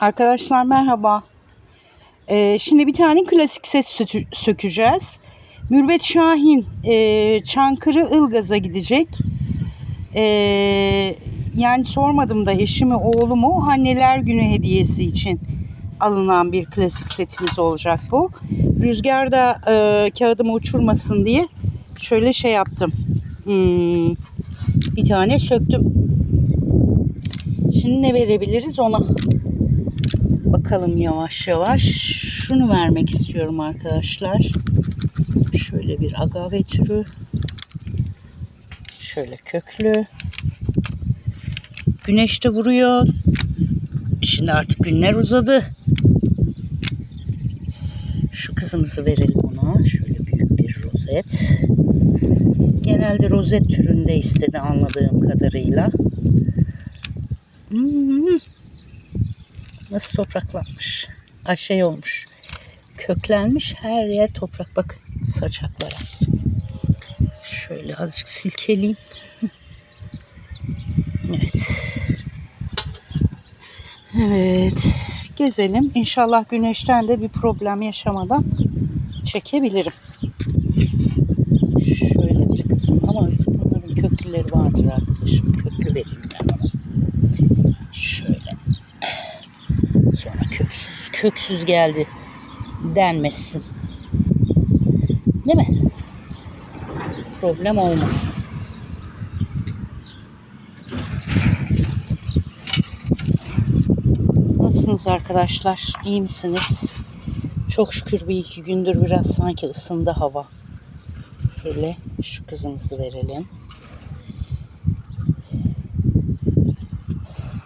Arkadaşlar merhaba. Ee, şimdi bir tane klasik set sökeceğiz. Mürvet Şahin e, Çankırı Ilgaz'a gidecek. Ee, yani sormadım da eşimi oğlumu anneler günü hediyesi için alınan bir klasik setimiz olacak bu. Rüzgarda e, kağıdımı uçurmasın diye şöyle şey yaptım. Hmm, bir tane söktüm. Şimdi ne verebiliriz ona bakalım yavaş yavaş. Şunu vermek istiyorum arkadaşlar. Şöyle bir agave türü. Şöyle köklü. Güneş de vuruyor. Şimdi artık günler uzadı. Şu kızımızı verelim ona. Şöyle büyük bir rozet. Genelde rozet türünde istedi anladığım kadarıyla. Hmm. Nasıl topraklanmış. Ay şey olmuş. Köklenmiş her yer toprak. Bakın saçaklara. Şöyle azıcık silkeleyeyim. Evet. Evet. Gezelim. İnşallah güneşten de bir problem yaşamadan çekebilirim. Şöyle bir kısım ama bunların köklüleri vardır arkadaşım. Köklü vereyim ben ona. Şöyle. Sonra köksüz, geldi denmesin. Değil mi? Problem olmasın. Nasılsınız arkadaşlar? İyi misiniz? Çok şükür bir iki gündür biraz sanki ısındı hava. Şöyle şu kızımızı verelim.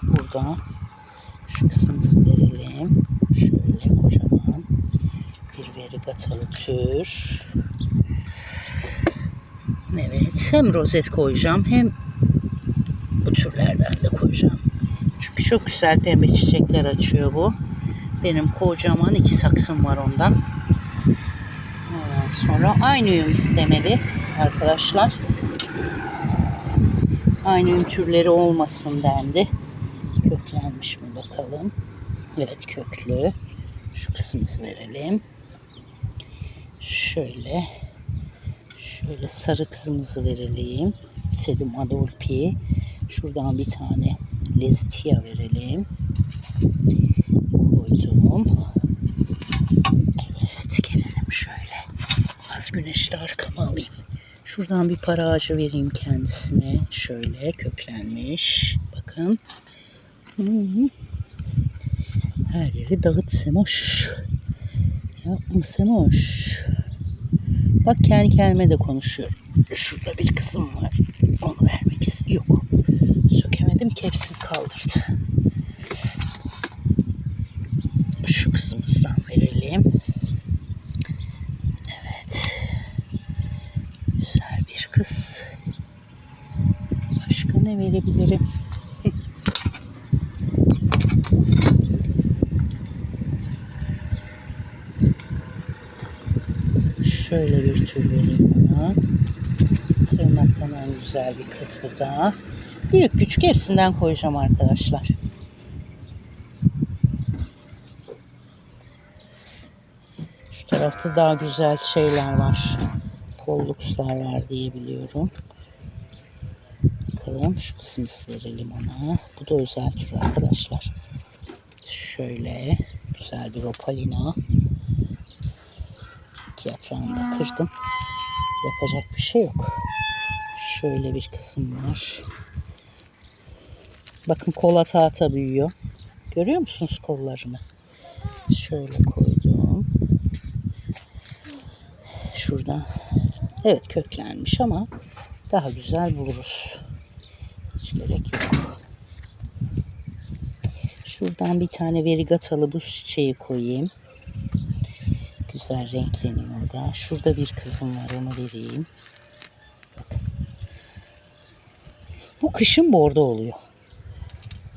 Burada şu kısmımızı verelim. Şöyle kocaman bir verigatalı tür. Evet hem rozet koyacağım hem bu türlerden de koyacağım. Çünkü çok güzel pembe çiçekler açıyor bu. Benim kocaman iki saksım var ondan. Ondan sonra aynı uyum istemedi arkadaşlar. Aynı uyum türleri olmasın dendi. Köklenmiş mi bakalım. Evet köklü. Şu kısmımızı verelim. Şöyle. Şöyle sarı kızımızı verelim. Sedum adolpi. Şuradan bir tane lezitia verelim. Koydum. Evet gelelim şöyle. Az güneşli arkama alayım. Şuradan bir para ağacı vereyim kendisine. Şöyle köklenmiş. Bakın. Hı hı. Her yeri dağıt Semoş. Yapma Semoş. Bak kendi kendime de konuşuyorum. Şurada bir kısım var. Onu vermek istiyorum. Yok. Sökemedim ki hepsini kaldırdı. Şu kısmımızdan verelim. Evet. Güzel bir kız. Başka ne verebilirim? Şöyle bir tür vereyim ona. Tırnaklanan güzel bir kız bu da. Büyük küçük hepsinden koyacağım arkadaşlar. Şu tarafta daha güzel şeyler var. Polluxlar var diye biliyorum. Bakalım şu kısmımızı verelim ona. Bu da özel tür arkadaşlar. Şöyle güzel bir opalina. İki yaprağını da kırdım. Yapacak bir şey yok. Şöyle bir kısım var. Bakın kol ata ata büyüyor. Görüyor musunuz kollarını? Şöyle koydum. Şurada. Evet köklenmiş ama daha güzel buluruz. Hiç gerek yok. Şuradan bir tane verigatalı buz çiçeği koyayım. Güzel renkleniyor da. Şurada bir kızım var onu vereyim. Bu kışın bordo oluyor.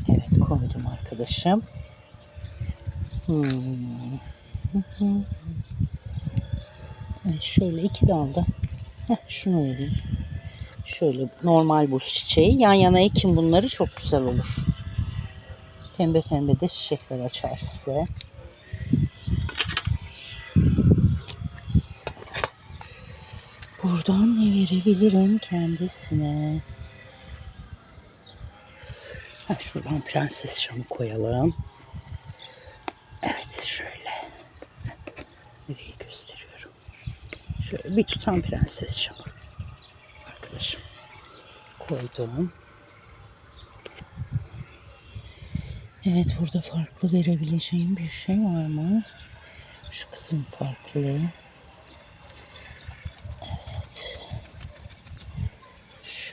Evet koydum arkadaşım. Hmm. Evet, şöyle iki dalda. Heh, şunu vereyim. Şöyle normal buz çiçeği. Yan yana ekin bunları çok güzel olur. Pembe pembe de çiçekler açar size. Buradan ne verebilirim kendisine? Ha, şuradan prenses şamı koyalım. Evet şöyle. Nereyi gösteriyorum? Şöyle bir tutam prenses şamı. Arkadaşım. Koydum. Evet burada farklı verebileceğim bir şey var mı? Şu kızım farklı.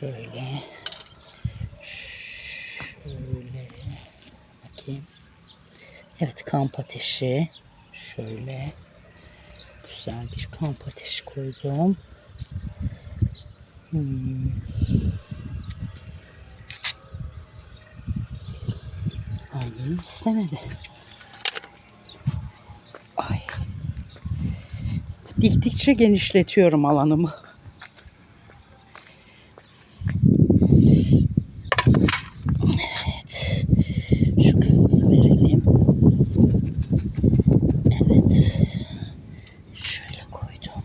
Şöyle. Şöyle. Bakayım. Evet kamp ateşi. Şöyle. Güzel bir kamp ateşi koydum. Hmm. Annem istemedi. Ay. Diktikçe genişletiyorum alanımı. Evet. Şu kısmımızı verelim. Evet. Şöyle koydum.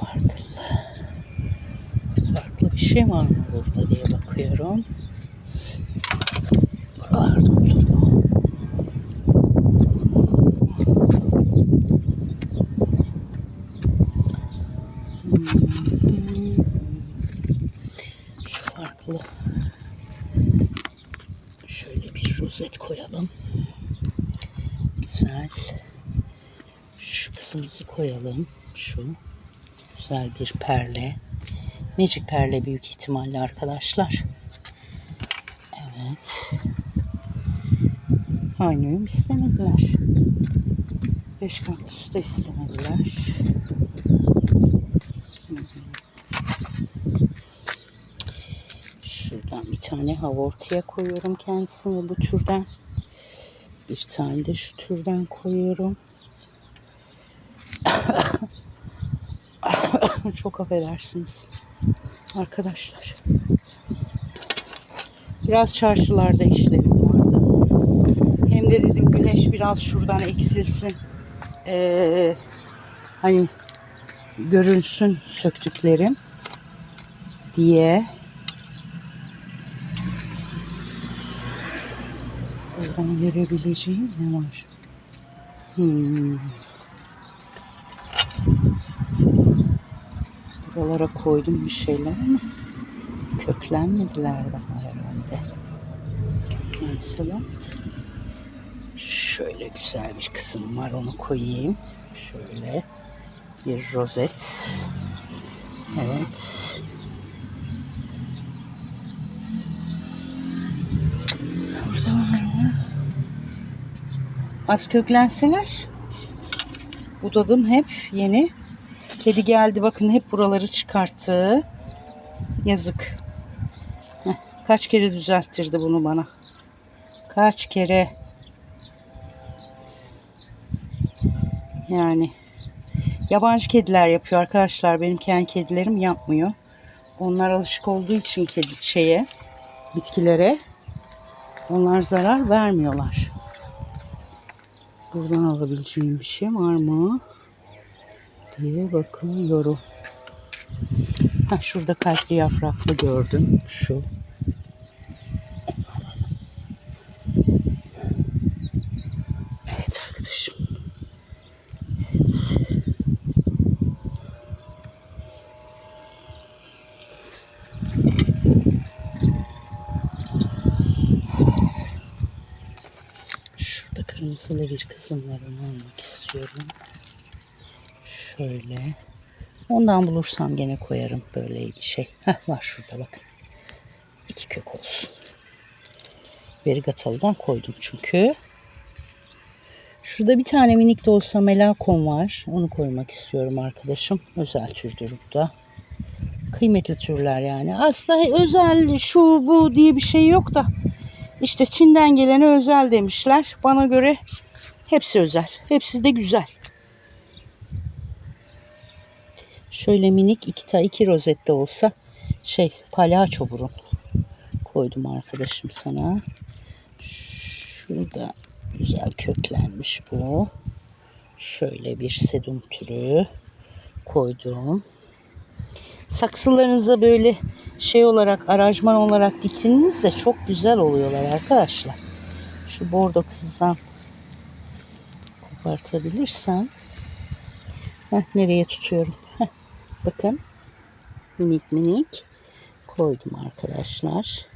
Farklı. Farklı bir şey var mı burada diye bakıyorum. Buralarda olur mu? Hmm. Şu farklı. Şöyle bir rozet koyalım. Güzel. Şu kısmımızı koyalım. Şu. Güzel bir perle. Magic perle büyük ihtimalle arkadaşlar. Evet. Aynı uyum istemediler. Beş kaktüsü de istemediler. Şuradan bir tane havortiya koyuyorum kendisine bu türden. Bir tane de şu türden koyuyorum. Çok affedersiniz arkadaşlar. Biraz çarşılarda işlerim vardı. Hem de dedim güneş biraz şuradan eksilsin. Ee, hani görünsün söktüklerim diye. Buradan görebileceğim ne var? Hmm. Buralara koydum bir şeyler ama köklenmediler daha herhalde. Köklenselerdi. Şöyle güzel bir kısım var onu koyayım. Şöyle bir rozet. Evet. Burada var mı? Az köklenseler. Budadım hep yeni. Kedi geldi bakın hep buraları çıkarttı. Yazık. Heh, kaç kere düzelttirdi bunu bana. Kaç kere. Yani yabancı kediler yapıyor arkadaşlar. Benim kendi kedilerim yapmıyor. Onlar alışık olduğu için kedi şeye, bitkilere onlar zarar vermiyorlar. Buradan alabileceğim bir şey var mı? Diye bakıyorum. Ha, şurada kalpli yapraklı gördüm. Şu. Evet arkadaşım. Evet. Şurada kırmızılı bir kızım var. Onu almak istiyorum. Şöyle. Ondan bulursam gene koyarım böyle şey. Heh, var şurada bakın. İki kök olsun. Verigatalı'dan koydum çünkü. Şurada bir tane minik de olsa melakon var. Onu koymak istiyorum arkadaşım. Özel türdür bu da. Kıymetli türler yani. Aslında özel şu bu diye bir şey yok da. İşte Çin'den gelene özel demişler. Bana göre hepsi özel. Hepsi de güzel. Şöyle minik iki ta iki rozette olsa şey palyaço burun koydum arkadaşım sana. Şurada güzel köklenmiş bu. Şöyle bir sedum türü koydum. Saksılarınıza böyle şey olarak aranjman olarak diktiğiniz de çok güzel oluyorlar arkadaşlar. Şu bordo kızdan kopartabilirsem Heh, nereye tutuyorum? Bakın minik minik koydum arkadaşlar.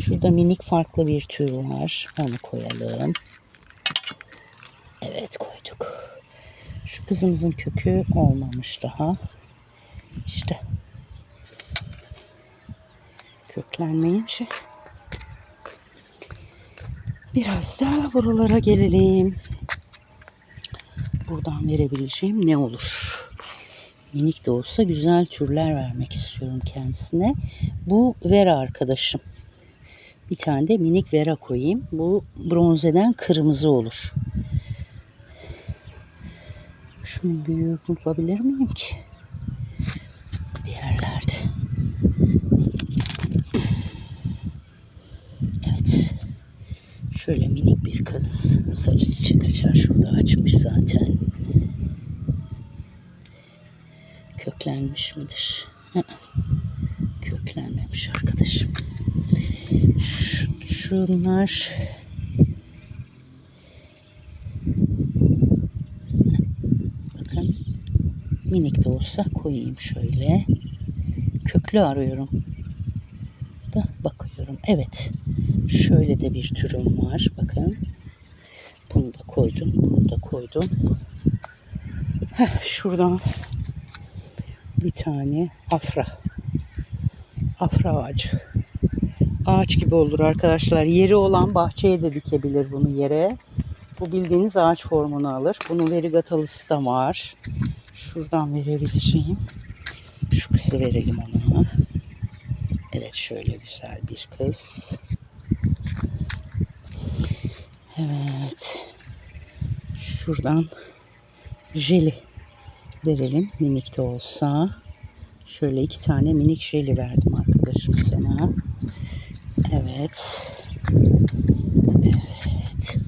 Şurada minik farklı bir tür var. Onu koyalım. Evet koyduk. Şu kızımızın kökü olmamış daha. İşte köklenmeyince biraz daha buralara gelelim. Buradan verebileceğim ne olur? Minik de olsa güzel türler vermek istiyorum kendisine. Bu Vera arkadaşım. Bir tane de minik Vera koyayım. Bu bronzeden kırmızı olur. Şunun büyüğü bulabilir miyim ki? Diğerlerde. Evet. Şöyle minik bir kız sarı çiçek açar. Şurada açmış zaten. Köklenmiş midir? Köklenmemiş arkadaşım. Şu, şunlar bakın minik de olsa koyayım şöyle. Köklü arıyorum. Da bakıyorum. Evet. Şöyle de bir türüm var. Bakın. Bunu da koydum. Bunu da koydum. Heh, şuradan bir tane afra. Afra ağacı. Ağaç gibi olur arkadaşlar. Yeri olan bahçeye de dikebilir bunu yere. Bu bildiğiniz ağaç formunu alır. Bunun verigatalısı da var. Şuradan verebileceğim. Şu kızı verelim ona. Evet şöyle güzel bir kız. Evet. Şuradan jeli verelim. Minik de olsa. Şöyle iki tane minik jeli verdim arkadaşım sana. Evet. Evet.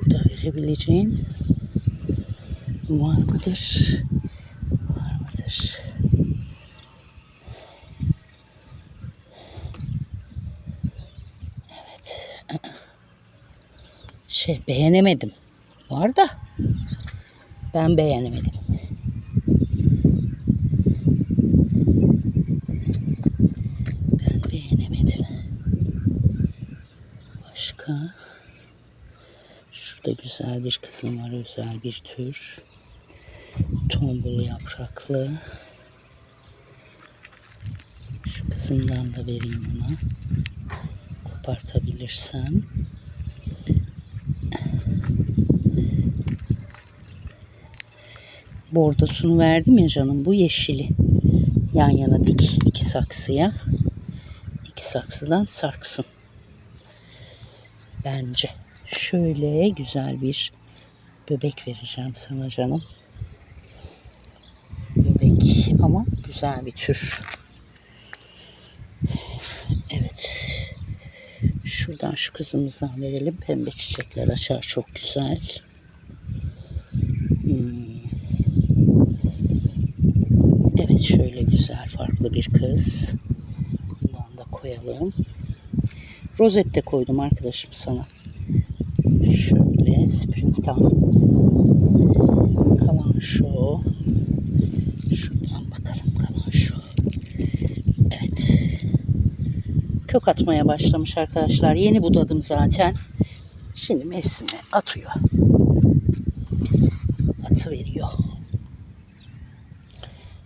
Burada verebileceğim var mıdır? Var mıdır? Evet. Şey beğenemedim. Var da ben beğenemedim. Ben beğenemedim. Başka? Şurada güzel bir kızım var. Özel bir tür. Tombul yapraklı. Şu kızımdan da vereyim ona. Kopartabilirsem. Bordosunu verdim ya canım. Bu yeşili. Yan yana dik iki saksıya. İki saksıdan sarksın. Bence. Şöyle güzel bir bebek vereceğim sana canım. Bebek ama güzel bir tür. Evet. Şuradan şu kızımızdan verelim. Pembe çiçekler açar çok güzel. Hmm. Evet şöyle güzel farklı bir kız. Bundan da koyalım. Rozet de koydum arkadaşım sana. Şöyle springtime. Kalan şu. Şuradan bakalım kalan şu. Evet. Kök atmaya başlamış arkadaşlar. Yeni budadım zaten. Şimdi mevsimi atıyor. Atı veriyor.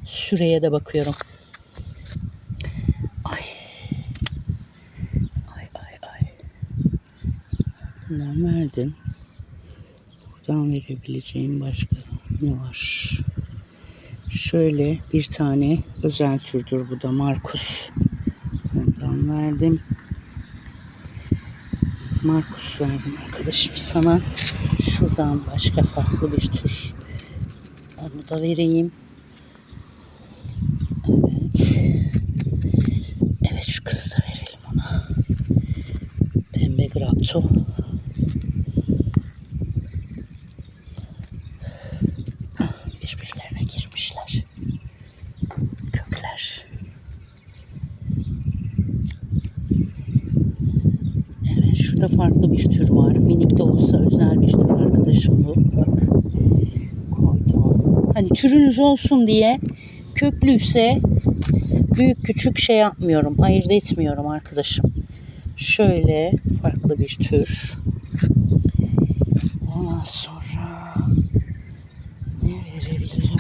Süreye de bakıyorum. Ay. Ay ay ay. Bundan verdim. Buradan verebileceğim başka ne var? Şöyle bir tane özel türdür bu da Markus. Ondan verdim. Markus verdim arkadaşım sana. Şuradan başka farklı bir tür. Onu da vereyim. Evet. Evet şu kızı da verelim ona. Pembe grapto. şurada farklı bir tür var. Minik de olsa özel bir tür arkadaşım bu. Bak koydum. Hani türünüz olsun diye köklüyse büyük küçük şey yapmıyorum. Ayırt etmiyorum arkadaşım. Şöyle farklı bir tür. Ondan sonra ne verebilirim?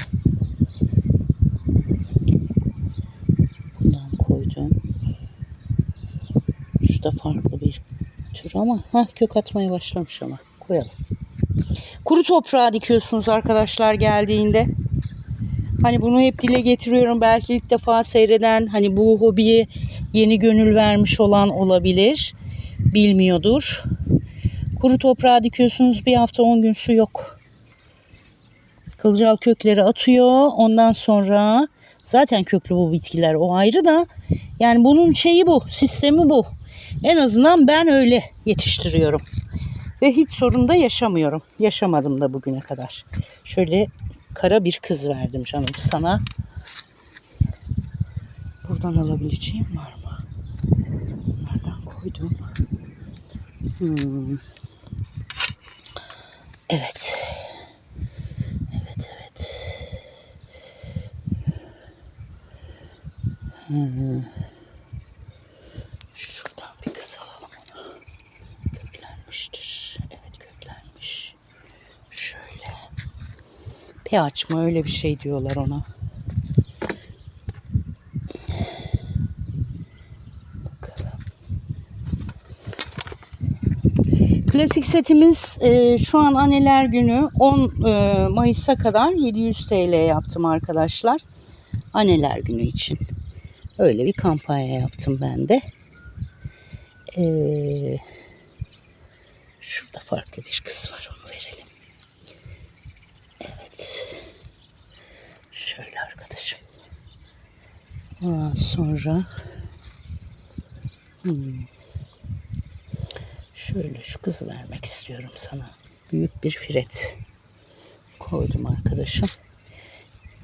Bundan koydum. Şu da farklı bir tür ama ha kök atmaya başlamış ama koyalım. Kuru toprağa dikiyorsunuz arkadaşlar geldiğinde. Hani bunu hep dile getiriyorum. Belki ilk defa seyreden hani bu hobiye yeni gönül vermiş olan olabilir. Bilmiyordur. Kuru toprağa dikiyorsunuz bir hafta 10 gün su yok. Kılcal kökleri atıyor. Ondan sonra zaten köklü bu bitkiler o ayrı da yani bunun şeyi bu, sistemi bu. En azından ben öyle yetiştiriyorum. Ve hiç sorun da yaşamıyorum. Yaşamadım da bugüne kadar. Şöyle kara bir kız verdim canım sana. Buradan alabileceğim var mı? Bunlardan koydum. Hmm. Evet. Evet evet. Hmm. Şuradan bir kız alalım onu. Köklenmiştir. Evet köklenmiş. Şöyle. pH mı öyle bir şey diyorlar ona. Bakalım. Klasik setimiz e, şu an anneler günü 10 e, Mayıs'a kadar 700 TL yaptım arkadaşlar. Anneler günü için. Öyle bir kampanya yaptım ben de. Ee, şurada farklı bir kız var onu verelim. Şöyle arkadaşım. Ondan sonra hmm, şöyle şu kızı vermek istiyorum sana. Büyük bir firet koydum arkadaşım.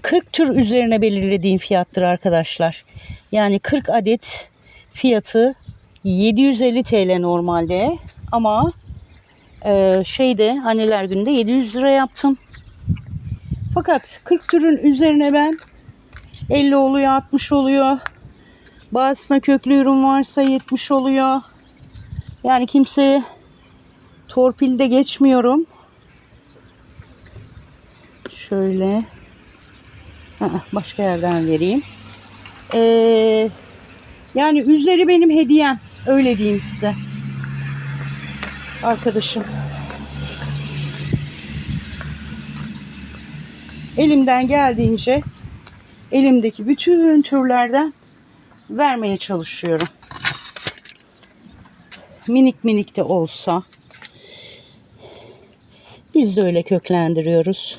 40 tür üzerine belirlediğim fiyattır arkadaşlar. Yani 40 adet fiyatı 750 TL normalde ama e, şeyde anneler günde 700 lira yaptım. Fakat 40 türün üzerine ben 50 oluyor 60 oluyor. Bazısına köklü ürün varsa 70 oluyor. Yani kimseye torpilde geçmiyorum. Şöyle başka yerden vereyim. Ee, yani üzeri benim hediyem. Öyle diyeyim size. Arkadaşım. Elimden geldiğince elimdeki bütün türlerden vermeye çalışıyorum. Minik minik de olsa biz de öyle köklendiriyoruz.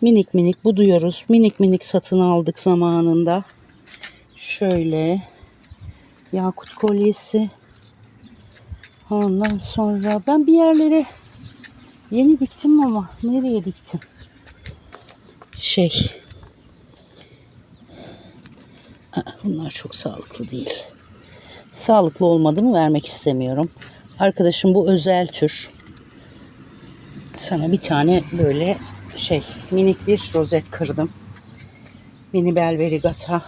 Minik minik buduyoruz. Minik minik satın aldık zamanında. Şöyle yakut kolyesi. Ondan sonra ben bir yerlere yeni diktim ama nereye diktim? Şey. Bunlar çok sağlıklı değil. Sağlıklı olmadığımı vermek istemiyorum. Arkadaşım bu özel tür. Sana bir tane böyle şey minik bir rozet kırdım. Mini bel verigata.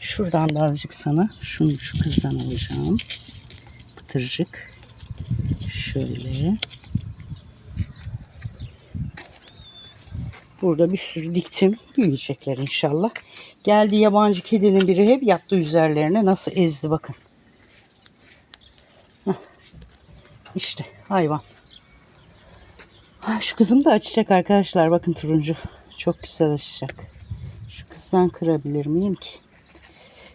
Şuradan da azıcık sana şunu şu kızdan alacağım. Pıtırcık. Şöyle. Burada bir sürü diktim. Büyüyecekler inşallah. Geldi yabancı kedinin biri hep yattı üzerlerine. Nasıl ezdi bakın. İşte hayvan. Ha, şu kızım da açacak arkadaşlar. Bakın turuncu. Çok güzel açacak. Şu kızdan kırabilir miyim ki?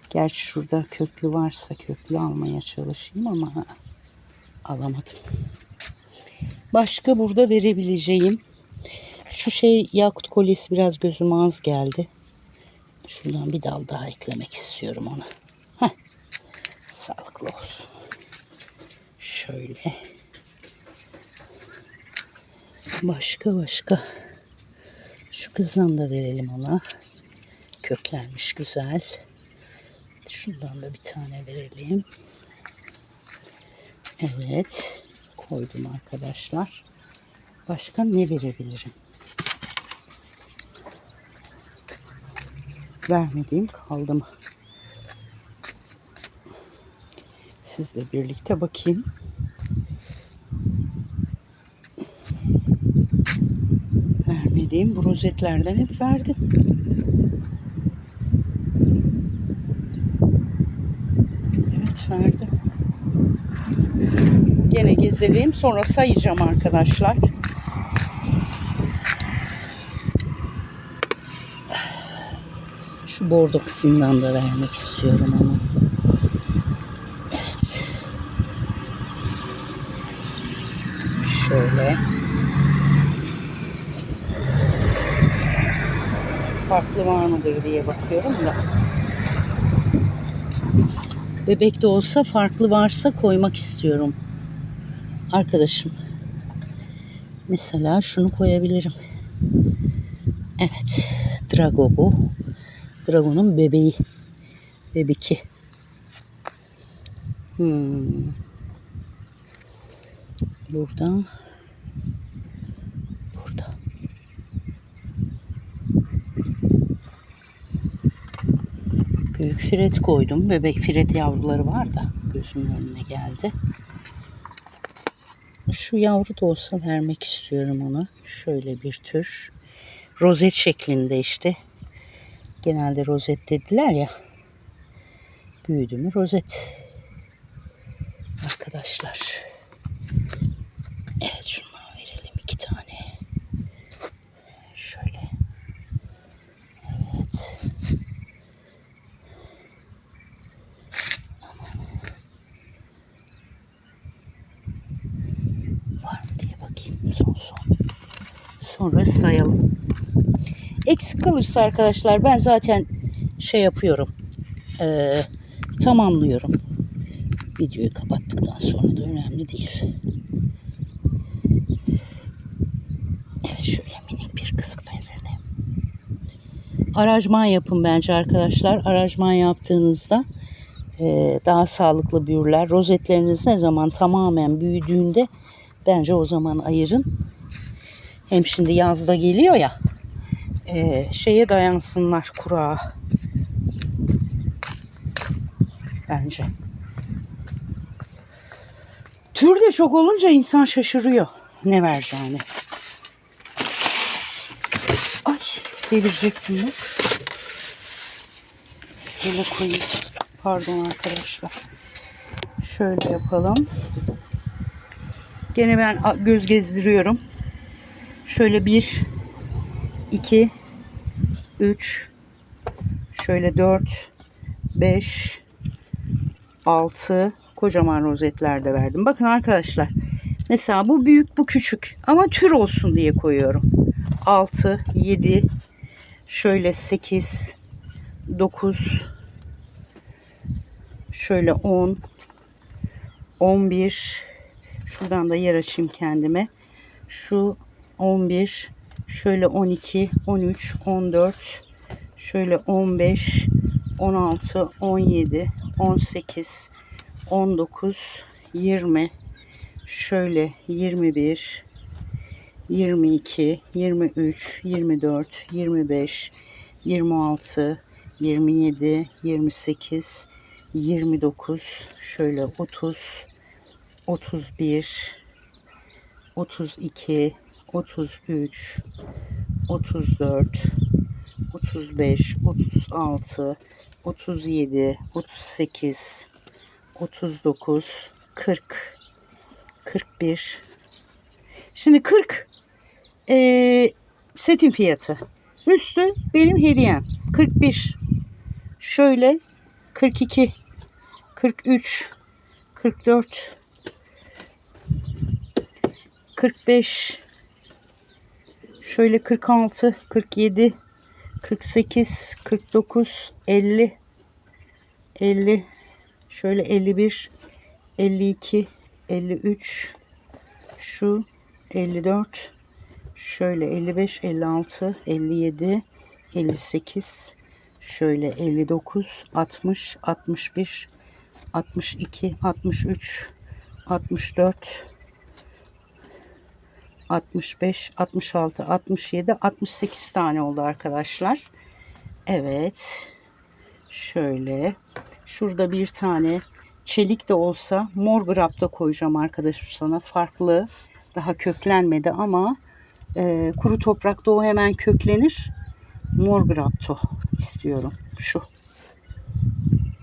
Gerçi şurada köklü varsa köklü almaya çalışayım ama alamadım. Başka burada verebileceğim. Şu şey yakut kolyesi biraz gözüme az geldi. Şuradan bir dal daha eklemek istiyorum ona. Heh. Sağlıklı olsun. Şöyle. Başka başka. Şu kızdan da verelim ona. Köklenmiş güzel. Şundan da bir tane verelim. Evet. Koydum arkadaşlar. Başka ne verebilirim? Vermediğim kaldı mı? Sizle birlikte bakayım. Vermediğim bu rozetlerden hep verdim. Evet verdim. Gene gezelim sonra sayacağım arkadaşlar. Bordo kısmından da vermek istiyorum ama. Evet. Şöyle. Farklı var mıdır diye bakıyorum da. Bebek de olsa farklı varsa koymak istiyorum. Arkadaşım. Mesela şunu koyabilirim. Evet. Drago bu. Dragon'un bebeği. Bebeki. Hmm. Burada. Burada. Büyük firet koydum. Bebek firet yavruları var da gözümün önüne geldi. Şu yavru da olsa vermek istiyorum ona. Şöyle bir tür. Rozet şeklinde işte. Genelde rozet dediler ya. Büyüdü mü rozet. Arkadaşlar. Evet şundan verelim iki tane. Şöyle. Evet. Var mı diye bakayım son son. Sonra sayalım. Eksik kalırsa arkadaşlar ben zaten şey yapıyorum. eee, tamamlıyorum. Videoyu kapattıktan sonra da önemli değil. Evet şöyle minik bir kısık verelim. Aracman yapın bence arkadaşlar. Aracman yaptığınızda eee, daha sağlıklı büyürler. Rozetleriniz ne zaman tamamen büyüdüğünde bence o zaman ayırın. Hem şimdi yazda geliyor ya eee, şeye dayansınlar kurağa. Bence. Tür de çok olunca insan şaşırıyor ne vereceğini. Ay devirecektim bak. Şöyle koyayım. Pardon arkadaşlar. Şöyle yapalım. Gene ben göz gezdiriyorum. Şöyle bir, iki, üç, şöyle dört, beş, altı, kocaman rozetler de verdim. Bakın arkadaşlar. Mesela bu büyük bu küçük ama tür olsun diye koyuyorum. 6, 7, şöyle 8, 9, şöyle 10, 11, şuradan da yer açayım kendime. Şu 11, şöyle 12, 13, 14, şöyle 15, 16, 17, 18, 19, 20, şöyle 21, 22, 23, 24, 25, 26, 27, 28, 29, şöyle 30, 31, 32, 33, 34, 35, 36, 37, 38, 39, 40, 41. Şimdi 40 eee, setin fiyatı. Üstü benim hediyem. 41. Şöyle 42, 43, 44, 45, şöyle 46, 47, 48, 49, 50, 50, şöyle 51, 52, 53, şu 54, şöyle 55, 56, 57, 58, Şöyle 59, 60, 61, 62, 63, 64, 65, 66, 67, 68 tane oldu arkadaşlar. Evet. Şöyle. Şurada bir tane çelik de olsa mor grapta koyacağım arkadaşım sana. Farklı. Daha köklenmedi ama e, kuru toprakta o hemen köklenir. Mor grapto istiyorum. Şu.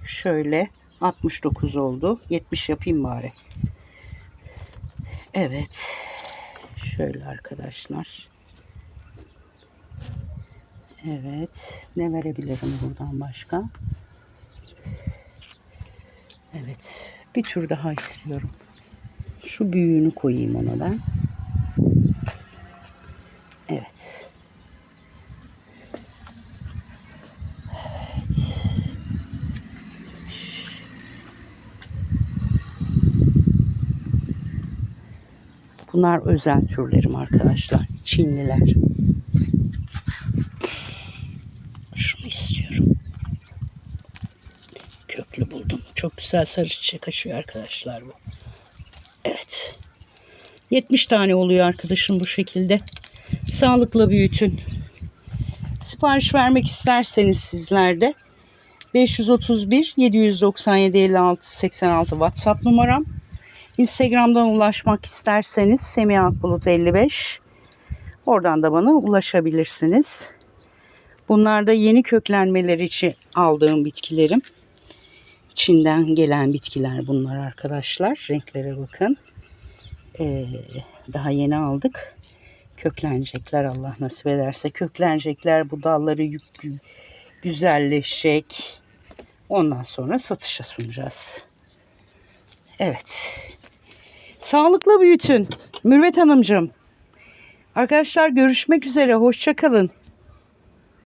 Şöyle 69 oldu. 70 yapayım bari. Evet. Şöyle arkadaşlar. Evet. Ne verebilirim buradan başka? Evet. Bir tür daha istiyorum. Şu büyüğünü koyayım ona ben. Evet. Bunlar özel türlerim arkadaşlar. Çinliler. Şunu istiyorum. Köklü buldum. Çok güzel sarı çiçek açıyor arkadaşlar bu. Evet. 70 tane oluyor arkadaşım bu şekilde. Sağlıkla büyütün. Sipariş vermek isterseniz sizler de 531 797 56 86 WhatsApp numaram. Instagram'dan ulaşmak isterseniz Semih Akbulut 55. Oradan da bana ulaşabilirsiniz. Bunlar da yeni köklenmeler için aldığım bitkilerim. Çin'den gelen bitkiler bunlar arkadaşlar. Renklere bakın. Ee, daha yeni aldık. Köklenecekler Allah nasip ederse. Köklenecekler bu dalları yük, güzelleşecek. Ondan sonra satışa sunacağız. Evet. Sağlıkla büyütün. Mürvet Hanımcığım. Arkadaşlar görüşmek üzere. Hoşçakalın.